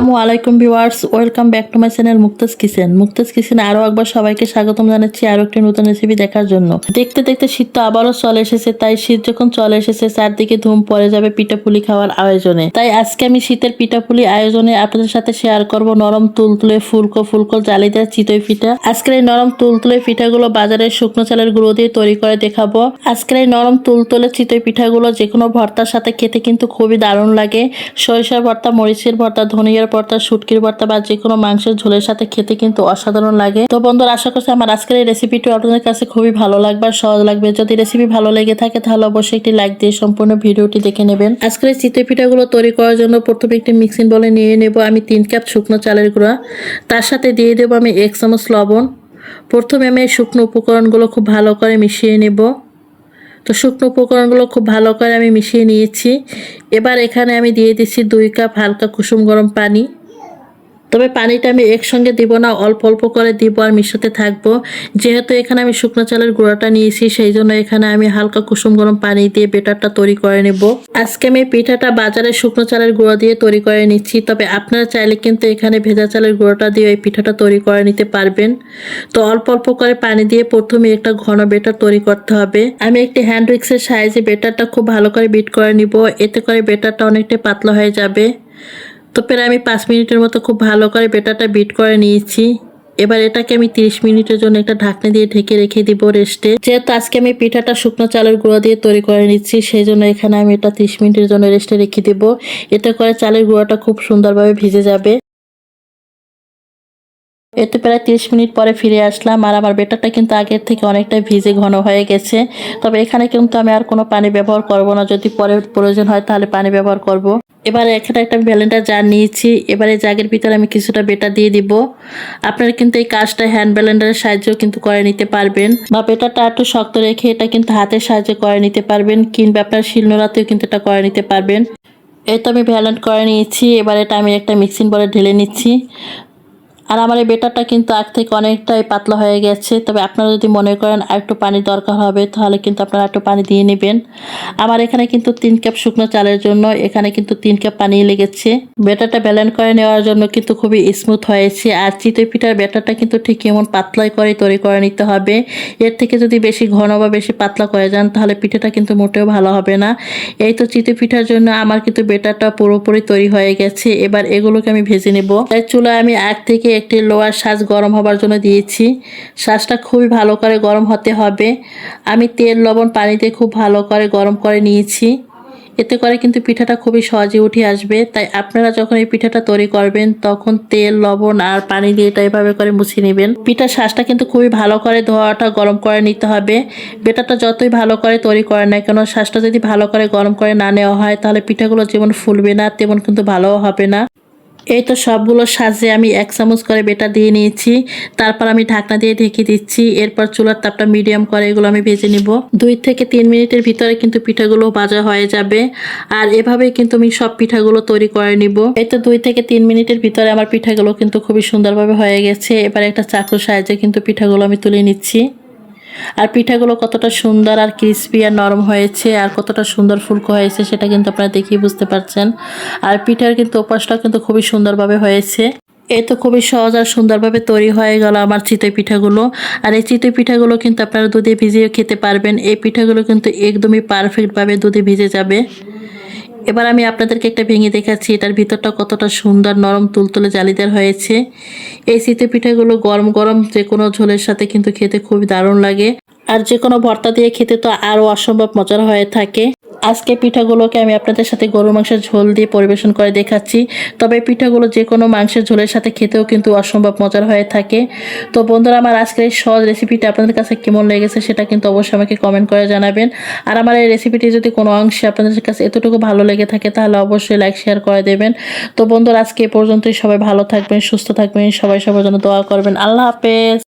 আসসালামু আলাইকুম viewers, welcome back to my channel Mukta's kitchen. Mukta's কিচেনে আরও একবার সবাইকে স্বাগতম জানাচ্ছি আরও একটি নতুন রেসিপি দেখার জন্য। দেখতে দেখতে শীত তো আবারও চলে এসেছে, তাই শীত যখন চলে এসেছে, চারদিকে ধুম পড়ে যাবে পিঠাপুলি খাওয়ার আয়োজনে। তাই আজকে আমি শীতের পিঠাপুলি আয়োজনে আপনাদের সাথে শেয়ার করব নরম তুলতুলে ফুলকো ফুলকো জালিদার চিতই পিঠা। আজকের এই নরম তুলতুলে পিঠাগুলো বাজারের শুকনো চালের গুঁড়ো দিয়ে তৈরি করে দেখাবো। আজকের এই নরম তুলতুলে চিতই পিঠাগুলো যে কোনো ভর্তার সাথে খেতে কিন্তু খুবই দারুণ লাগে। সরিষার ভর্তা, মরিচের ভর্তা, ধনিয়ার ভর্তা শুটকির ভর্তা বা যে কোনো মাংসের ঝোলের সাথে খেতে কিন্তু অসাধারণ লাগে। তো বন্ধুরা, আশা করছি আমার আজকের এই রেসিপিটি আপনাদের কাছে খুবই ভালো লাগবে আর সহজ লাগবে। যদি রেসিপি ভালো লেগে থাকে, তাহলে অবশ্যই একটি লাইক দিয়ে সম্পূর্ণ ভিডিওটি দেখে নেবেন। আজকের এই চিতই পিঠাগুলো তৈরি করার জন্য প্রথমে একটি মিক্সিং বলে নিয়ে নেব আমি তিন কাপ শুকনো চালের গুঁড়া। তার সাথে দিয়ে দেবো আমি এক চামচ লবণ। প্রথমে আমি শুকনো উপকরণগুলো খুব ভালো করে মিশিয়ে নেব। তো শুকনো উপকরণগুলো খুব ভালো করে আমি মিশিয়ে নিয়েছি। এবার এখানে আমি দিয়ে দিচ্ছি দুই কাপ হালকা কুসুম গরম পানি। তবে পানিটা আমি একসঙ্গে দিব না, অল্প অল্প করে দিব আর মিশাতে থাকব। যেহেতু এখানে আমি শুকনো চালের গুঁড়াটা নিয়েছি, সেই জন্য এখানে আমি হালকা কুসুম গরম পানি দিয়ে বেটারটা তৈরি করে নেব। আজকে আমি পিঠাটা বাজারে শুকনো চালের গুঁড়া দিয়ে তৈরি করে নিচ্ছি, তবে আপনারা চাইলে কিন্তু এখানে ভেজা চালের গুঁড়োটা দিয়ে এই পিঠাটা তৈরি করে নিতে পারবেন। তো অল্প অল্প করে পানি দিয়ে প্রথমে একটা ঘন বেটার তৈরি করতে হবে। আমি একটি হ্যান্ড উইক্সের সাহায্যে বেটারটা খুব ভালো করে বিট করে নিব, এতে করে বেটারটা অনেকটাই পাতলা হয়ে যাবে। তো প্রায় আমি পাঁচ মিনিটের মতো খুব ভালো করে বেটাটা বিট করে নিয়েছি। এবার এটাকে আমি 30 মিনিটের জন্য একটা ঢাকনা দিয়ে ঢেকে রেখে দিব রেস্টে। যেহেতু আজকে আমি পিঠাটা শুকনো চালের গুঁড়ো দিয়ে তৈরি করে নিচ্ছি, সেই জন্য এখানে আমি এটা 30 মিনিটের জন্য রেস্টে রেখে দিব। এতে করে চালের গুঁড়োটা খুব সুন্দরভাবে ভিজে যাবে। এতে প্রায় তিরিশ মিনিট পরে ফিরে আসলাম আর আমার বেটারটা কিন্তু আগের থেকে অনেকটা ভিজে ঘন হয়ে গেছে। তবে এখানে কিন্তু আমি আর কোনো পানি ব্যবহার করব না। যদি পরে প্রয়োজন হয় তাহলে পানি ব্যবহার করব। এবারে এখানে একটা ব্যালেন্ডার জার নিয়েছি। এবারে জাগের ভিতরে আমি কিছুটা বেটা দিয়ে দিব। আপনারা কিন্তু এই কাজটা হ্যান্ড ব্যালেন্ডারের সাহায্যেও কিন্তু করে নিতে পারবেন। বা বেটারটা একটু শক্ত রেখে এটা কিন্তু হাতের সাহায্যে করে নিতে পারবেন, কিংবা আপনার শিলনোড়াতেও কিন্তু এটা করে নিতে পারবেন। এই তো আমি ভ্যালেন্ট করে নিয়েছি। এবার এটা আমি একটা মিক্সিং বলে ঢেলে নিচ্ছি। আর আমার এই বেটারটা কিন্তু আগ থেকে অনেকটাই পাতলা হয়ে গেছে। তবে আপনারা যদি মনে করেন আর একটু পানি দরকার হবে, তাহলে কিন্তু আপনারা একটু পানি দিয়ে নেবেন। আমার এখানে কিন্তু তিন কাপ শুকনো চালের জন্য এখানে কিন্তু তিন কাপ পানি লেগেছে। বেটারটা ব্যালেন্স করে নেওয়ার জন্য কিন্তু খুবই স্মুথ হয়েছে। আর চিতই পিঠার ব্যাটারটা কিন্তু ঠিক এমন পাতলাই করে তৈরি করে নিতে হবে। এর থেকে যদি বেশি ঘন বা বেশি পাতলা করে যান, তাহলে পিঠাটা কিন্তু মোটেও ভালো হবে না। এই তো চিতই পিঠার জন্য আমার কিন্তু বেটারটা পুরোপুরি তৈরি হয়ে গেছে। এবার এগুলোকে আমি ভেজে নেব। তাই চুলায় আমি আগ থেকে একটি লোয়ার সাজ গরম হবার জন্য দিয়েছি। সাজটা খুবই ভালো করে গরম হতে হবে। আমি তেল, লবণ, পানিতে খুব ভালো করে গরম করে নিয়েছি। এতে করে কিন্তু পিঠাটা খুবই সহজে উঠে আসবে। তাই আপনারা যখন এই পিঠাটা তৈরি করবেন, তখন তেল, লবণ আর পানি দিয়ে এটা এভাবে করে মুছিয়ে নেবেন। পিঠার শ্বাসটা কিন্তু খুবই ভালো করে ধোয়াটা গরম করে নিতে হবে। বেটাটা যতই ভালো করে তৈরি করে না কেন, শ্বাসটা যদি ভালো করে গরম করে না নেওয়া হয়, তাহলে পিঠাগুলো যেমন ফুলবে না, তেমন কিন্তু ভালোও হবে না। এই তো সবগুলো সাজে আমি এক চামচ করে বেটা দিয়ে নিয়েছি। তারপর আমি ঢাকনা দিয়ে ঢেকে দিচ্ছি। এরপর চুলার তাপটা মিডিয়াম করে এগুলো আমি ভেজে নিব। দুই থেকে তিন মিনিটের ভিতরে কিন্তু পিঠাগুলো ভাজা হয়ে যাবে। আর এভাবেই কিন্তু আমি সব পিঠাগুলো তৈরি করে নিব। এই তো দুই থেকে তিন মিনিটের ভিতরে আমার পিঠাগুলো কিন্তু খুবই সুন্দরভাবে হয়ে গেছে। এবার একটা চাকুর সাহায্যে কিন্তু পিঠাগুলো আমি তুলে নিচ্ছি। আর পিঠাগুলো কতটা সুন্দর আর ক্রিস্পি আর নরম হয়েছে আর কতটা সুন্দর ফুলকো হয়েছে, সেটা কিন্তু আপনারা দেখেই বুঝতে পারছেন। আর পিঠার কিন্তু ওপাশটাও কিন্তু খুবই সুন্দরভাবে হয়েছে। এই তো খুবই সহজ আর সুন্দরভাবে তৈরি হয়ে গেল আমার চিতই পিঠাগুলো। আর এই চিতই পিঠাগুলো কিন্তু আপনারা দুধে ভিজিয়ে খেতে পারবেন। এই পিঠাগুলো কিন্তু একদমই পারফেক্টভাবে দুধে ভিজে যাবে। এবার আমি আপনাদেরকে একটা ভেঙে দেখাচ্ছি। এটার ভিতরটা কতটা সুন্দর নরম তুলতুলে জালিদার হয়েছে। এই শীতে পিঠাগুলো গরম গরম যে কোনো ঝোলের সাথে কিন্তু খেতে খুবই দারুণ লাগে। আর যে কোনো ভর্তা দিয়ে খেতে তো আরও অসম্ভব মজার হয়ে থাকে। আজকে পিঠাগুলোকে আমি আপনাদের সাথে গরু মাংসের ঝোল দিয়ে পরিবেশন করে দেখাচ্ছি। তবে পিঠাগুলো যে কোনো মাংসের ঝোলের সাথে খেতেও কিন্তু অসম্ভব মজার হয়ে থাকে। তো বন্ধুরা, আমার আজকের এই সহজ রেসিপিটা আপনাদের কাছে কেমন লেগেছে সেটা কিন্তু অবশ্যই আমাকে কমেন্ট করে জানাবেন। আর আমার এই রেসিপিটি যদি কোনো অংশে আপনাদের কাছে এতটুকু ভালো লেগে থাকে, তাহলে অবশ্যই লাইক শেয়ার করে দেবেন। তো বন্ধুরা, আজকে এ পর্যন্তই। সবাই ভালো থাকবেন, সুস্থ থাকবেন। সবাই সবার জন্য দোয়া করবেন। আল্লাহ হাফেজ।